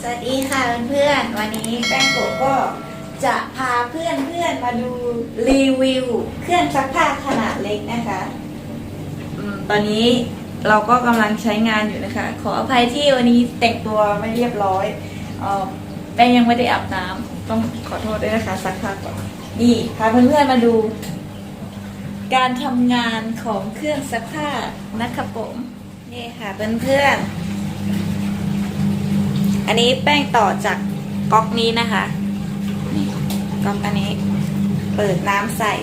สวัสดีค่ะเพื่อนๆ วันนี้แป้งโกก็จะพาเพื่อนๆมาดูรีวิวเครื่องซักผ้าขนาดเล็กนะคะอมตอนนี้เราก็กำลังใช้งานอยู่นะคะ ขออภัยที่วันนี้แต่งตัวไม่เรียบร้อยเอ่อแป้งยังไม่ได้อาบน้ำต้องขอโทษด้วยนะคะซักผ้าก่อนนี่พาเพื่อนๆมาดู การทำงานของเครื่องซักผ้านะคะผมนี่ค่ะเพื่อนๆ อันนี้แป้งต่อจากก๊อกนี้นะคะนี่ก๊อกอันนี้ เปิดน้ำใส่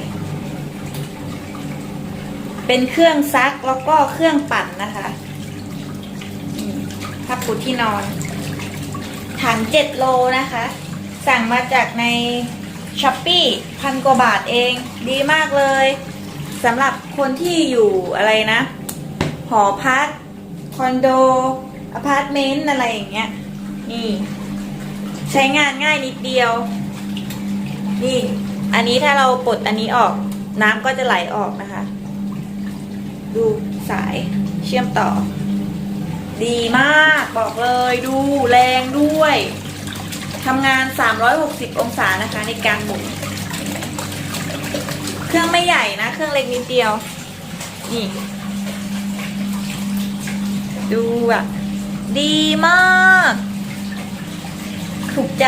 เป็นเครื่องซักแล้วก็เครื่องปั่นนะคะผ้าปูที่นอนถังเจ็ดโลนะคะ สั่งมาจากในช้อปปี้พันกว่าบาทเอง ดีมากเลยสำหรับคนที่อยู่อะไรนะ หอพัก คอนโด อพาร์ตเมนต์ อะไรอย่างเงี้ย นี่ ใช้งานง่ายนิดเดียว นี่ อันนี้ถ้าเราปลดอันนี้ออก น้ำก็จะไหลออกนะคะ ดูสายเชื่อมต่อ ดีมากบอกเลยดูแรงด้วยทำงาน 360 องศานะคะ ในการหมุน เครื่องไม่ใหญ่นะ เครื่องเล็กนิดเดียว นี่ ดูแบบดีมาก ถูกใจ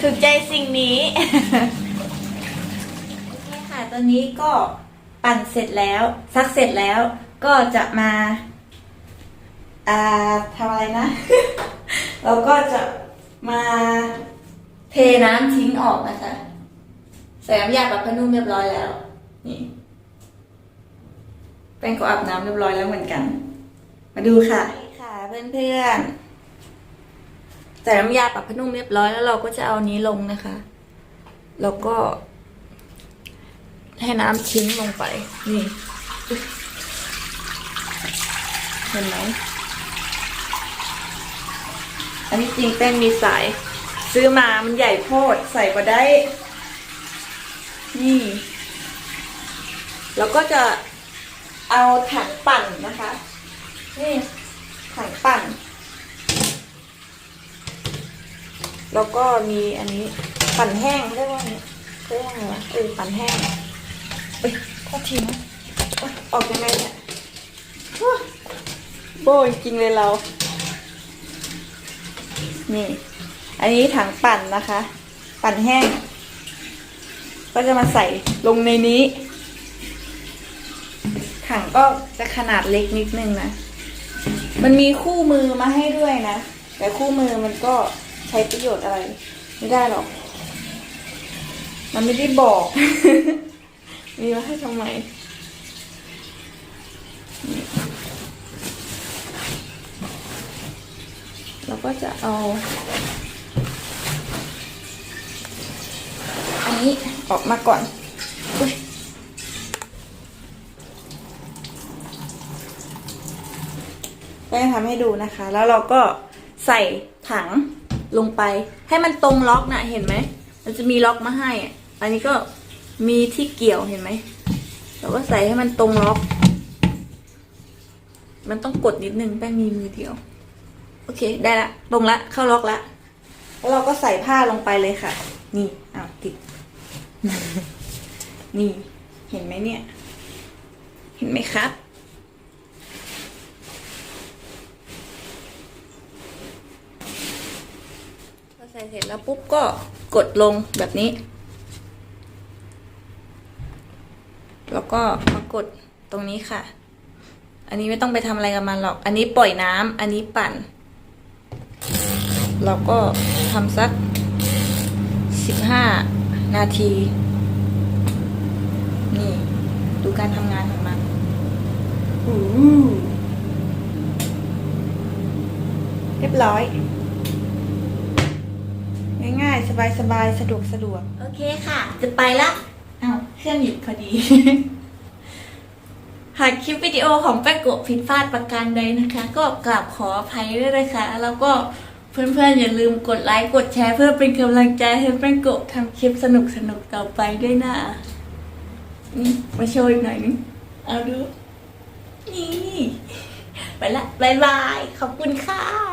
ถูกใจสิ่งนี้โอเคค่ะตอนนี้ก็ปั่นเสร็จแล้วซักเสร็จแล้วก็จะมาอ่าทำอะไรนะเราก็จะมาเทน้ำทิ้งออกนะคะใส่น้ำยาปรับผ้านุ่มเรียบร้อยแล้ว นี่แป้งก็อาบน้ำเรียบร้อยแล้วเหมือนกัน มาดูค่ะค่ะเพื่อนๆ ใส่น้ำยาปรับผ้านุ่มเรียบร้อยแล้วเราก็จะเอานี้ลงนะคะ แล้วก็ ให้น้ำทิ้งลงไป นี่เห็นไหมอันนี้จริงแป้งมีสาย ซื้อมามันใหญ่โพดใส่ก็ได้ นี่ แล้วก็จะเอาถังปั่นนะคะ นี่ถังปั่น แล้วก็มีอันนี้ปั่นแห้งเรียกว่าอันนี้เรียกว่าไงวะเออปั่นแห้งเอ้ยโทษทีนะออกยังไงเนี่ยว้าโบยจริงเลยเรา นี่ อันนี้ถังปั่นนะคะ ปั่นแห้ง ก็จะมาใส่ลงในนี้ ถังก็จะขนาดเล็กนิดนึงนะ มันมีคู่มือมาให้ด้วยนะ แต่คู่มือมันก็ ช้ประโยชน์อะไร ไม่ได้หรอก มันไม่ได้บอก มีมาให้ทำไมเราก็จะเอา อันนี้ออกมาก่อนอุ๊ยแป้งทำให้ดูนะคะ แล้วเราก็ใส่ถัง ลงไปให้มันตรงล็อกนะเห็นไหม มันจะมีล็อกมาให้อะอันนี้ก็มีที่เกี่ยวเห็นไหมเราก็ใส่ให้มันตรงล็อก มันต้องกดนิดนึงแป้งมีมือเดียว โอเค ได้ละ ตรงละ เข้าล็อกละ แล้วเราก็ใส่ผ้าลงไปเลยค่ะ นี่อ้าวติด นี่ เห็นไหมเนี่ย เห็นไหมครับ พอใส่ เสร็จแล้วปุ๊บก็กดลงแบบนี้ แล้วก็มากดตรงนี้ค่ะ อันนี้ไม่ต้องไปทำอะไรกับมันหรอก อันนี้ปล่อยน้ำอันนี้ปั่น เราก็ทำสักสิบห้านาที นี่ ดูการทำงานของมันเรียบร้อย ง่ายๆสบายๆสะดวกสะดวก โอเคค่ะ จะไปละอ้าวเครื่องหยุดพอดี หากคลิปวิดีโอของแป้งโกะผิดพลาดประการใดนะคะ ก็กราบขออภัยด้วยนะคะ แล้วก็เพื่อนๆ อย่าลืมกดไลค์กดแชร์เพื่อเป็นกำลังใจให้แป้งโกะทำคลิปสนุกๆต่อไปด้วยนะนี่มาโชว์อีกหน่อยนึงเอาดูนี่ ไปละบายบาย ขอบคุณค่ะ